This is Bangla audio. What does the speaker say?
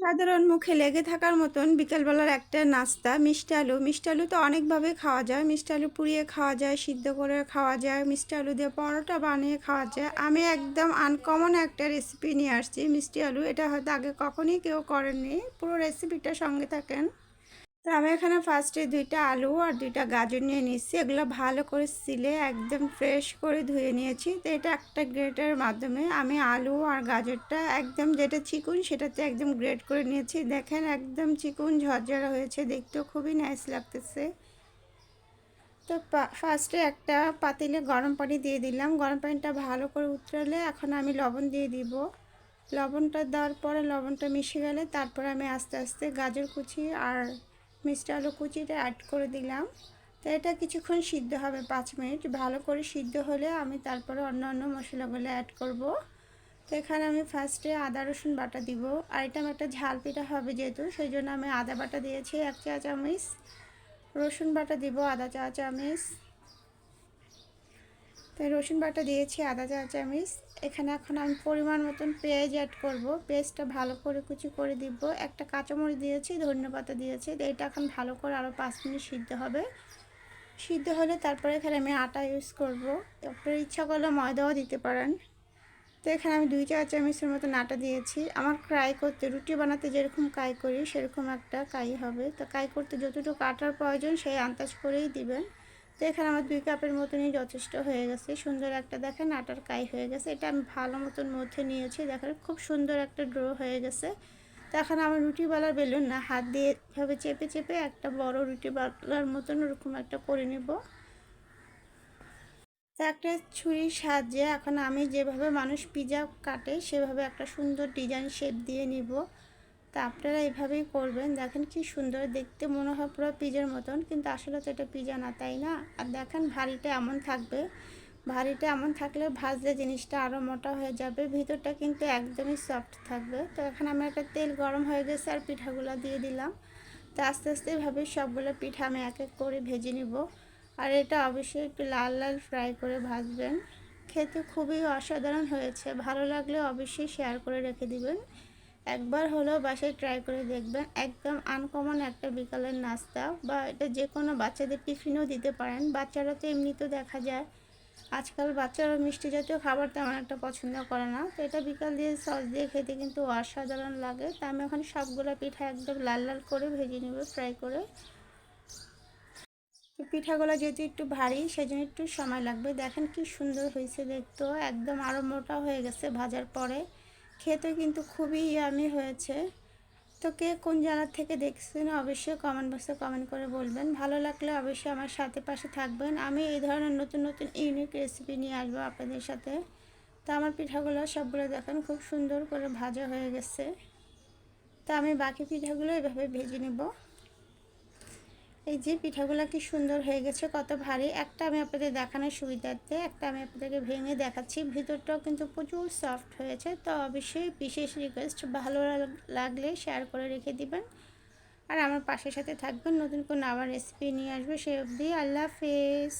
সাধারণ মুখে লেগে থাকার মতন বিকেলবেলার একটা নাস্তা। মিষ্টি আলু। মিষ্টি আলু তো অনেকভাবে খাওয়া যায়। মিষ্টি আলু পুড়িয়ে খাওয়া যায়, সিদ্ধ করে খাওয়া যায়, মিষ্টি আলু দিয়ে পরোটা বানিয়ে খাওয়া যায়। আমি একদম আনকমন একটা রেসিপি নিয়ে আসছি, মিষ্টি আলু। এটা হয়তো আগে কখনই কেউ করেননি। পুরো রেসিপিটা সঙ্গে থাকেন। তো আমি এখানে ফার্স্টে দুইটা আলু আর দুইটা গাজর নিয়ে নিচ্ছি। এগুলো ভালো করে সিলে একদম ফ্রেশ করে ধুয়ে নিয়েছি। তো এটা একটা গ্রেটের মাধ্যমে আমি আলু আর গাজরটা একদম যেটা চিকুন সেটাতে একদম গ্রেট করে নিয়েছি। দেখেন একদম চিকুন ঝরঝরা হয়েছে, দেখতেও খুবই নাইস লাগতেছে। তো ফার্স্টে একটা পাতিলে গরম পানি দিয়ে দিলাম। গরম পানিটা ভালো করে উতরালে এখন আমি লবণ দিয়ে দিব। লবণটা দেওয়ার পরে লবণটা মিশে গেলে তারপরে আমি আস্তে আস্তে গাজর কুচি আর মিষ্টি আলু কুচিটা অ্যাড করে দিলাম। তো এটা কিছুক্ষণ সিদ্ধ হবে পাঁচ মিনিট। ভালো করে সিদ্ধ হলে আমি তারপরে অন্য অন্য মশলাগুলো অ্যাড করব। তো এখানে আমি ফার্স্টে আদা, রসুন বাটা দিব। আর এটা আমার একটা ঝাল পিঠা হবে যেহেতু, সেই জন্য আমি আদা বাটা দিয়েছি এক চা চামচ রসুন বাটা দিব আদা চা চামচ তো রসুন বাটা দিয়েছি, আদা চা চামচ এখানে এখন আমি পরিমাণ মতন পেঁয়াজ অ্যাড করব। পেঁয়াজটা ভালো করে কুচি করে দিব। একটা কাঁচামরিচ দিয়েছি ধনে পাতা দিয়েছি। এটা এখন ভালো করে আরও পাঁচ মিনিট সিদ্ধ হবে। সিদ্ধ হলে তারপরে এখানে আমি আটা ইউজ করব। তারপরে ইচ্ছা করলে ময়দাও দিতে পারেন। তো এখানে আমি দুই চা চামচের মতন আটা দিয়েছি। আমার ক্রাই করতে, রুটি বানাতে যেরকম কাই করি, সেরকম একটা কাই হবে। তো কাই করতে যতটুকু আটার প্রয়োজন, সেই আন্দাজ করেই দিবেন। তো এখানে আমার দুই কাপের মতনই যথেষ্ট হয়ে গেছে। সুন্দর একটা দেখেন, আটার কাই হয়ে গেছে। এটা আমি ভালো মতন মধ্যে নিয়েছি, দেখেন খুব সুন্দর একটা ড্র হয়ে গেছে। তো এখন আমার রুটি বালার বেলুন না, হাত দিয়ে এভাবে চেপে চেপে একটা বড় রুটি বালার মতন ওরকম একটা করে নেব। একটা ছুরির সাহায্যে এখন আমি যেভাবে মানুষ পিজা কাটে, সেভাবে একটা সুন্দর ডিজাইন শেপ দিয়ে নিব। তা আপনারা এভাবেই করবেন। দেখেন কি সুন্দর দেখতে, মনে হয় পুরো পিজার মতন, কিন্তু আসলে তো এটা পিজা না, তাই না? আর দেখেন ভারীটা এমন থাকবে, ভারীটা এমন থাকলে ভাজলে জিনিসটা আরও মোটা হয়ে যাবে, ভিতরটা কিন্তু একদমই সফট থাকবে। তো এখন আমি একটা তেল গরম হয়ে গেছে আর পিঠাগুলো দিয়ে দিলাম। তো আস্তে আস্তে এভাবে সবগুলো পিঠা আমি এক এক করে ভেজে নিব। আর এটা অবশ্যই একটু লাল লাল ফ্রাই করে ভাজবেন। খেতে খুবই অসাধারণ হয়েছে, ভালো লাগলে অবশ্যই শেয়ার করে রেখে দিবেন। একবার হলেও বাসায় ট্রাই করে দেখবেন। একদম আনকমন একটা বিকালের নাস্তা বা এটা যে কোনো বাচ্চাদের টিফিনও দিতে পারেন। বাচ্চারা তো এমনিতেও দেখা যায়। আজকাল বাচ্চারা মিষ্টি জাতীয় খাবার তেমন একটা পছন্দ করে না। তো এটা বিকাল দিয়ে সস দিয়ে খেতে কিন্তু অসাধারণ লাগে। তা আমি ওখানে সবগুলো পিঠা একদম লাল লাল করে ভেজে নেব ফ্রাই করে। পিঠাগুলো যেহেতু একটু ভারী, সেজন্য একটু সময় লাগবে। দেখেন কি সুন্দর হয়েছে দেখতেও একদম আরও মোটা হয়ে গেছে ভাজার পরে। খেতে কিন্তু খুবই ইয়ামি হয়েছে। তো কে কোন জায়গা থেকে দেখছেন অবশ্যই কমেন্ট বক্সে কমেন্ট করে বলবেন। ভালো লাগলে অবশ্যই আমার সাথে পাশে থাকবেন। আমি এই ধরনের নতুন নতুন ইউনিক রেসিপি নিয়ে আসব আপনাদের সাথে। তো আমার পিঠাগুলো সবগুলো দেখেন খুব সুন্দর করে ভাজা হয়ে গেছে। তো আমি বাকি পিঠাগুলো এভাবে ভেজে নেব। এই যে পিঠাগুলো কি সুন্দর হয়ে গেছে, কত ভারী। একটা আমি আপনাদের দেখানোর সুবিধার্থে, একটা আমি আপনাদেরকে ভেঙে দেখাচ্ছি। ভিতরটাও কিন্তু প্রচুর সফট হয়েছে, তো অবশ্যই বিশেষ রিকোয়েস্ট ভালো লাগলে শেয়ার করে রেখে দিবেন। আর আমার পাশের সাথে থাকবেন, নতুন কোনো আবার রেসিপি নিয়ে আসবে, সে অবধি আল্লাহ হাফেজ।